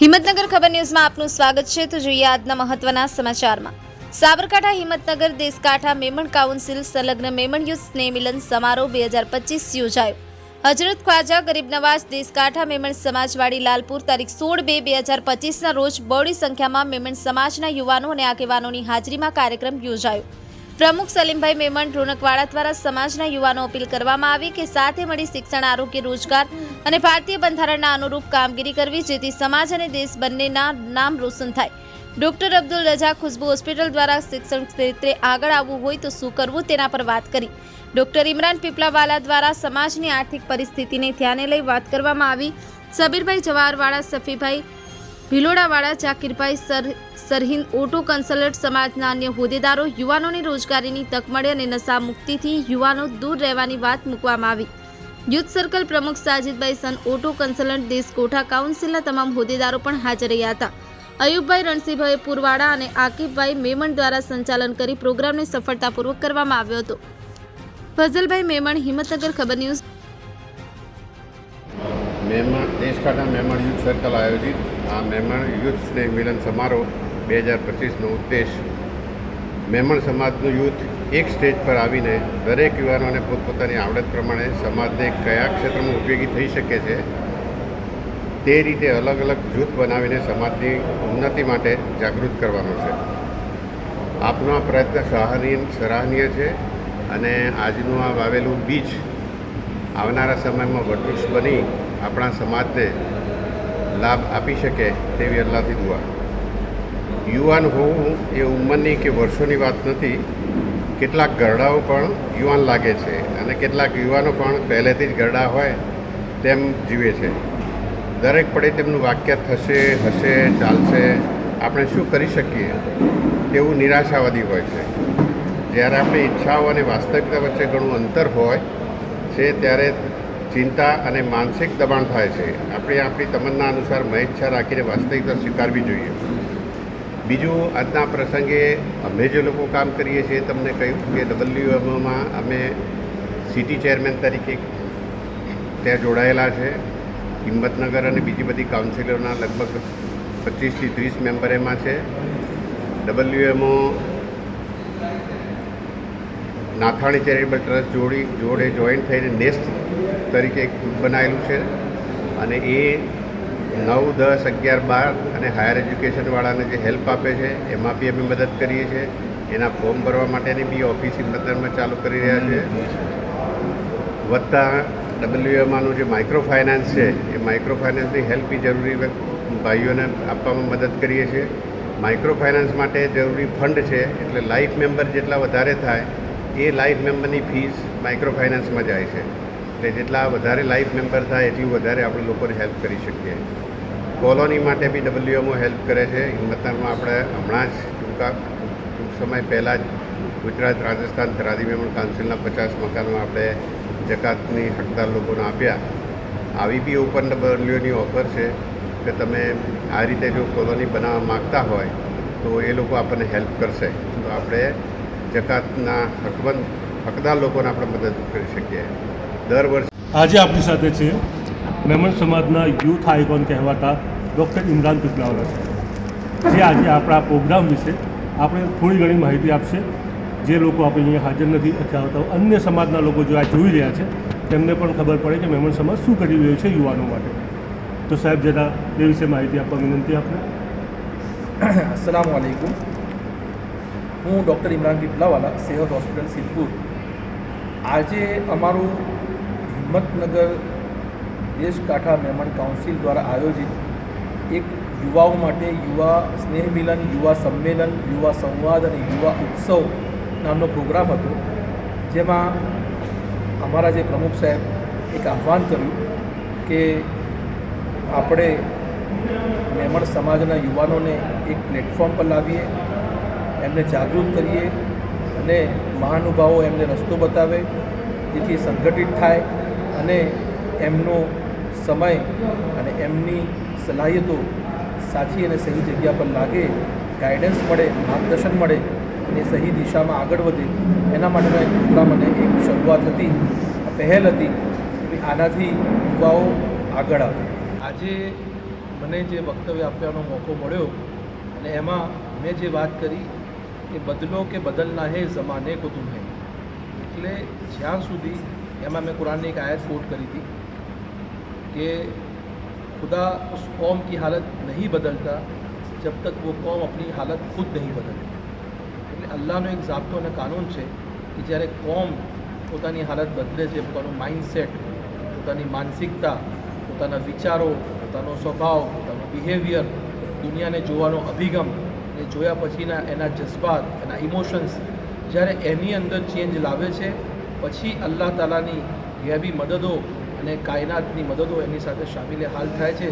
હિંમતનગર ખબર ન્યૂઝમાં આપનું સ્વાગત છે. તો જોઈએ આજના મહત્વના સમાચારમાં. સાબરકાંઠા હિંમતનગર, દેશકાંઠા મેમણ કાઉન્સિલ સંલગ્ન મેમણ યુથ સ્નેહ મિલન સમારોહ બે હજાર પચીસ યોજાયો. હજરત ખ્વાજા, ગરીબ નવાજ દેશકાંઠા મેમણ સમાજવાડી લાલપુર તારીખ સોળ બે બે હજાર પચીસના રોજ બહોળી સંખ્યામાં મેમણ સમાજના યુવાનો અને આગેવાનોની હાજરીમાં કાર્યક્રમ યોજાયો. પ્રમુખ સલીમભાઈ મેમણ રોનકવાડા દ્વારા સમાજના યુવાનો અપીલ કરવામાં આવી કે સાથે મળી શિક્ષણ, આરોગ્ય, રોજગાર અને ભારતીય બંધારણના અનુરૂપ કામગીરી કરવી, જેથી સમાજ અને દેશ બંનેના નામ રોશન થાય. ડોક્ટર અબ્દુલ રજા ખુશ્બુ હોસ્પિટલ દ્વારા શિક્ષણ ક્ષેત્રે આગળ આવવું હોય તો શું કરવું તેના પર વાત કરી. ડોક્ટર ઇમરાન પીપલાવાલા દ્વારા સમાજની આર્થિક પરિસ્થિતિને ધ્યાને લઈ વાત કરવામાં આવી. સબીરભાઈ જવાહરવાળા, સફીભાઈ ભિલોડાવાળા, જાકીરભાઈ સર સરહિંદ ઓટો કન્સલ્ટ સમાજના અન્ય હોદ્દેદારો યુવાનોને રોજગારીની તક મળે અને નશા મુક્તિથી યુવાનો દૂર રહેવાની વાત મૂકવામાં આવી. યુથ સર્કલ પ્રમુખ સાજિદભાઈ સન ઓટો કન્સલ્ટન્ટ દેશ કોઠા કાઉન્સિલના તમામ હોદ્દેદારો પણ હાજર રહ્યા હતા. અયુબભાઈ રણસિંહભાઈ પુરવાડા અને આકિબભાઈ મેમણ દ્વારા સંચાલન કરી પ્રોગ્રામને સફળતાપૂર્વક કરવામાં આવ્યો હતો. ફઝલભાઈ મેમણ, હિંમતનગર ખબર ન્યૂઝ. મહેમાન દેશકાંઠા મહેમાન યુથ સર્કલ આયોજિત. આ મહેમાન યુથ સ્નેહ મિલન સમારોહ બે હજાર પચીસનો ઉદ્દેશ મેમણ સમાજનું યુથ એક સ્ટેજ પર આવીને દરેક યુવાનોને પોતપોતાની આવડત પ્રમાણે સમાજને કયા ક્ષેત્રમાં ઉપયોગી થઈ શકે છે, તે રીતે અલગ અલગ જૂથ બનાવીને સમાજની ઉન્નતિ માટે જાગૃત કરવાનો છે. આપનો આ પ્રયત્ન સરાહનીય સરાહનીય છે અને આજનું આ વાવેલું બીજ આવનારા સમયમાં વટવૃક્ષ બની આપણા સમાજને લાભ આપી શકે તેવી અલ્લાહથી દુઆ. યુવાન હોવું એ ઉંમરની કે વર્ષોની વાત નથી. કેટલાક ગરડાઓ પણ યુવાન લાગે છે અને કેટલાક યુવાનો પણ પહેલેથી જ ગરડા હોય તેમ જીવે છે. દરેક પડે તેમનું વાક્ય થશે, હશે, ચાલશે. આપણે શું કરી શકીએ? તેવું નિરાશાવાદી હોય છે. જ્યારે આપણી ઈચ્છાઓ અને વાસ્તવિકતા વચ્ચે ઘણું અંતર હોય છે, ત્યારે ચિંતા અને માનસિક દબાણ થાય છે. આપણે આપણી તમન્ના અનુસાર મહેચ્છા રાખીને વાસ્તવિકતા સ્વીકારવી જોઈએ. બીજું, આજના પ્રસંગે અમે જે લોકો કામ કરીએ છીએ, તમને કહ્યું કે ડબલ્યુએમઓમાં અમે સિટી ચેરમેન તરીકે ત્યાં જોડાયેલા છે. હિંમતનગર અને બીજી બધી કાઉન્સિલરના લગભગ પચીસથી ત્રીસ મેમ્બર એમાં છે. ડબલ્યુએમઓ નાથાણી ચેરિટેબલ ટ્રસ્ટ જોડી જોડે જોઈન્ટ થઈને નેસ્ટ તરીકે એક બનાવેલું છે. અને એ નવ, દસ, અગિયાર, બાર અને હાયર એજ્યુકેશનવાળાને જે હેલ્પ આપે છે, એમાં બી અમે મદદ કરીએ છીએ. એના ફોર્મ ભરવા માટેની બી ઓફિસ હિંમતનગરમાં ચાલુ કરી રહ્યા છે. વધતા ડબલ્યુએમાંનું જે માઇક્રો ફાઇનાન્સ છે, એ માઇક્રો ફાઇનાન્સની હેલ્પ બી જરૂરી ભાઈઓને આપવામાં મદદ કરીએ છીએ. માઇક્રો ફાઇનાન્સ માટે જરૂરી ફંડ છે, એટલે લાઈફ મેમ્બર જેટલા વધારે થાય, એ લાઈફ મેમ્બરની ફીસ માઇક્રો ફાઇનાન્સમાં જાય છે. એટલે જેટલા વધારે લાઈફ મેમ્બર થાય, એટલું વધારે આપણે લોકોને હેલ્પ કરી શકીએ. કોલોની માટે બી ડબલ્યુએમઓ હેલ્પ કરે છે. હિંમતનમાં આપણે હમણાં જ ટૂંકા ટૂંક સમય પહેલાં જ ગુજરાત, રાજસ્થાન થરાદી મેમણ કાઉન્સિલના પચાસ મકાનો આપણે જકાતની હકદાર લોકોને આપ્યા. આવી બી ઓપન ડબલ્યુની ઓફર છે કે તમે આ રીતે જો કોલોની બનાવવા માગતા હોય તો એ લોકો આપણને હેલ્પ કરશે. તો આપણે જકાતના હકબંધ, હકદાર લોકોને આપણે મદદ કરી શકીએ. દર વર્ષે આજે આપણી સાથે છે મેમણ સમાજના યુથ આઇકોન કહેવાતા ડૉક્ટર ઇમરાન પીપલાવાલા છે. જે આજે આપણા પ્રોગ્રામ વિશે આપણે થોડી ઘણી માહિતી આપશે. જે લોકો આપણે અહીંયા હાજર નથી અથવા અન્ય સમાજના લોકો જો આ જોઈ રહ્યા છે, તેમને પણ ખબર પડે કે મેમણ સમાજ શું કરી રહ્યો છે યુવાનો માટે. તો સાહેબ, જરા એ વિશે માહિતી આપવા વિનંતી આપણે અસલામ વાલેકુમ હું ડૉક્ટર ઇમરાન પીપલાવાલા સેહત હોસ્પિટલ સિદ્ધપુર. આજે અમારું હિંમતનગર દેશકાંઠા મેમણ કાઉન્સિલ દ્વારા આયોજિત એક યુવાઓ માટે યુવા સ્નેહ મિલન, યુવા સંમેલન, યુવા સંવાદ અને યુવા ઉત્સવ નામનો પ્રોગ્રામ હતો. જેમાં અમારા જે પ્રમુખ સાહેબ એક આહ્વાન કર્યું કે આપણે મેમણ સમાજના યુવાનોને એક પ્લેટફોર્મ પર લાવીએ, એમને જાગૃત કરીએ અને મહાનુભાવો એમને રસ્તો બતાવે, જેથી સંગઠિત થાય અને એમનો સમય અને એમની સલાહિયતો સાચી અને સહી જગ્યા પર લાગે ગાઈડન્સ મળે, માર્ગદર્શન મળે અને સહી દિશામાં આગળ વધે, એના માટેનો એક પ્રોગ્રામ અને એક શરૂઆત હતી પહેલ હતી, કે આનાથી યુવાઓ આગળ આવે. આજે મને જે વક્તવ્ય આપવાનો મોકો મળ્યો અને એમાં મેં જે વાત કરી કે બદલો કે બદલના હે, જમાને કો તુમ્હે એટલે જ્યાં સુધી એમાં મેં કુરાનની એક આયત કોટ કરી હતી कि खुदा उस कौम की हालत नहीं बदलता जब तक वो कौम अपनी हालत खुद नहीं बदलती એટલે અલ્લાહનો એક ઝાબતો અને કાનૂન છે કે જ્યારે કોમ પોતાની હાલત બદલે છે પોતાનું માઇન્ડસેટ પોતાની માનસિકતા પોતાના વિચારો પોતાનો સ્વભાવ પોતાનું બિહેવિયર દુનિયાને જોવાનો અભિગમ અને જોયા પછીના એના જજ્બાત એના ઇમોશન્સ જ્યારે એની અંદર ચેન્જ લાવે છે પછી અલ્લાહ તાલાની ગેબી મદદો અને કાયનાતની મદદો એની સાથે શામિલ હાલ થાય છે.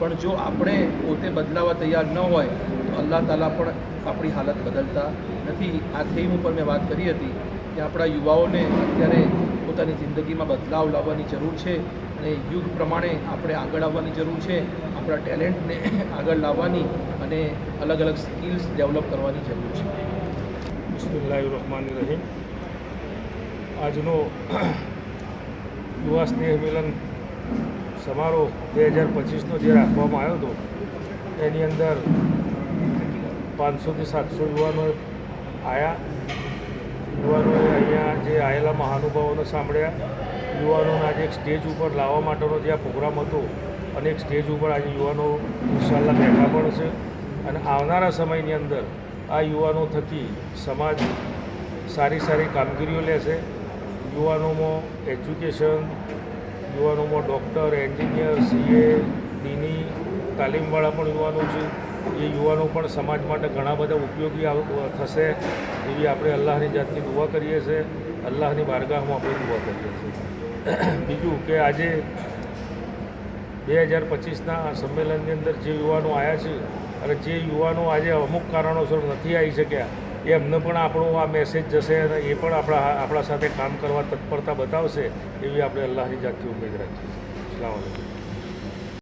પણ જો આપણે પોતે બદલાવા તૈયાર ન હોય, તો અલ્લાહ તાલા પણ આપણી હાલત બદલતા નથી. આ થીમ ઉપર મેં વાત કરી હતી કે આપણા યુવાઓને અત્યારે પોતાની જિંદગીમાં બદલાવ લાવવાની જરૂર છે અને યુગ પ્રમાણે આપણે આગળ આવવાની જરૂર છે. આપણા ટેલેન્ટને આગળ લાવવાની અને અલગ અલગ સ્કિલ્સ ડેવલપ કરવાની જરૂર છે. બિસ્મિલ્લાહ રહીમ આજનો યુવા સ્નેહ મિલન સમારોહ બે હજાર પચીસનો જે રાખવામાં આવ્યો હતો, એની અંદર પાંચસોથી સાતસો યુવાનો આવ્યા યુવાનોએ અહીંયા જે આવેલા મહાનુભાવોને સાંભળ્યા. યુવાનોને આજે એક સ્ટેજ ઉપર લાવવા માટેનો જે આ પ્રોગ્રામ હતો, અને એક સ્ટેજ ઉપર આજે યુવાનો ઇન્શાલ્લા બેઠા પણ છે અને આવનારા સમયની અંદર આ યુવાનો થકી સમાજ સારી સારી કામગીરીઓ લેશે. યુવાનોમાં એજ્યુકેશન યુવાનોમાં ડૉક્ટર એન્જિનિયર સીએ દીની તાલીમવાળા પણ યુવાનો છે. એ યુવાનો પણ સમાજ માટે ઘણા બધા ઉપયોગી થશે એવી આપણે અલ્લાહની જાતની દુઆ કરીએ છીએ. અલ્લાહની બારગાહમાં આપણે દુઆ કરીએ છીએ. બીજું કે આજે બે હજાર પચીસના સંમેલનની અંદર જે યુવાનો આવ્યા છે અને જે યુવાનો આજે અમુક કારણોસર નથી આવી શક્યા એમને પણ આપણો આ મેસેજ જશે અને એ પણ આપણા આપણા સાથે કામ કરવા તત્પરતા બતાવશે, એવી આપણે અલ્લાહની જાતથી ઉમેદ રાખીએ અસલામ